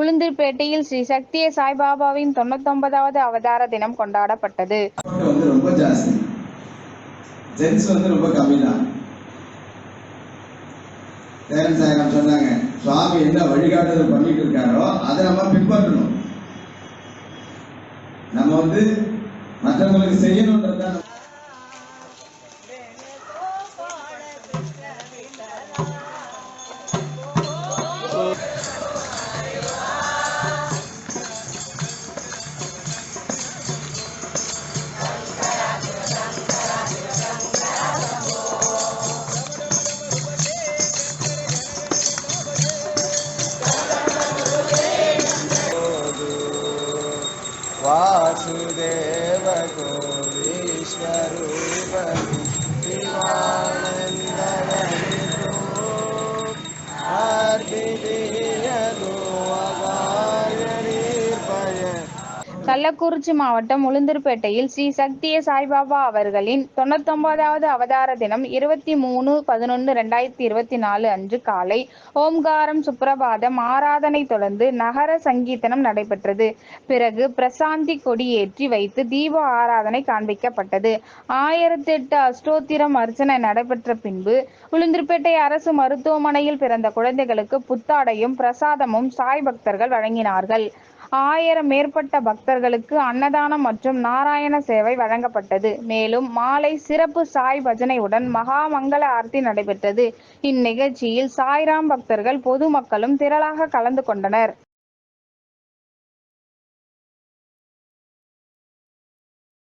உளுந்தூர்பேட்டையில் ஸ்ரீ சக்திய சாய்பாபாவின் தொண்ணூத்தொன்பதாவது அவதார தினம் கொண்டாடப்பட்டது. வந்து ரொம்ப ஜாஸ்தி. ஜென்ஸ் வந்து ரொம்ப கம்மி தான் தேரன் சாயகம் சொன்னாங்க சுவாமி என்ன வழிகாட்டுதல் பண்ணிட்டு இருக்காரோ அதை நம்ம பின்பற்றணும். நம்ம வந்து மற்றவங்களுக்கு செய்யணுன்றது वासुदे कोईश्वप கள்ளக்குறிச்சி மாவட்டம் உளுந்தூர்பேட்டையில் ஸ்ரீ சக்திய சாய்பாபா அவர்களின் தொண்ணூத்தொன்பதாவது அவதார தினம் இருபத்தி மூணு பதினொன்று ரெண்டாயிரத்தி இருபத்தி நாலு அன்று காலை ஓம்காரம் சுப்பிரபாதம் ஆராதனை தொடர்ந்து நகர சங்கீதனம் நடைபெற்றது. பிறகு பிரசாந்தி கொடியேற்றி வைத்து தீப ஆராதனை காண்பிக்கப்பட்டது. ஆயிரத்தி எட்டு அஷ்டோத்திரம் அர்ச்சனை நடைபெற்ற பின்பு உளுந்தூர்பேட்டை அரசு மருத்துவமனையில் பிறந்த குழந்தைகளுக்கு புத்தாடையும் பிரசாதமும் சாய் பக்தர்கள் வழங்கினார்கள். ஆயிரம் மேற்பட்ட பக்தர்களுக்கு அன்னதானம் மற்றும் நாராயண சேவை வழங்கப்பட்டது. மேலும் மாலை சிறப்பு சாய் பஜனையுடன் மகா மங்கள ஆர்த்தி நடைபெற்றது. இந்நிகழ்ச்சியில் சாய்ராம் பக்தர்கள் பொதுமக்களும் திரளாக கலந்து கொண்டனர்.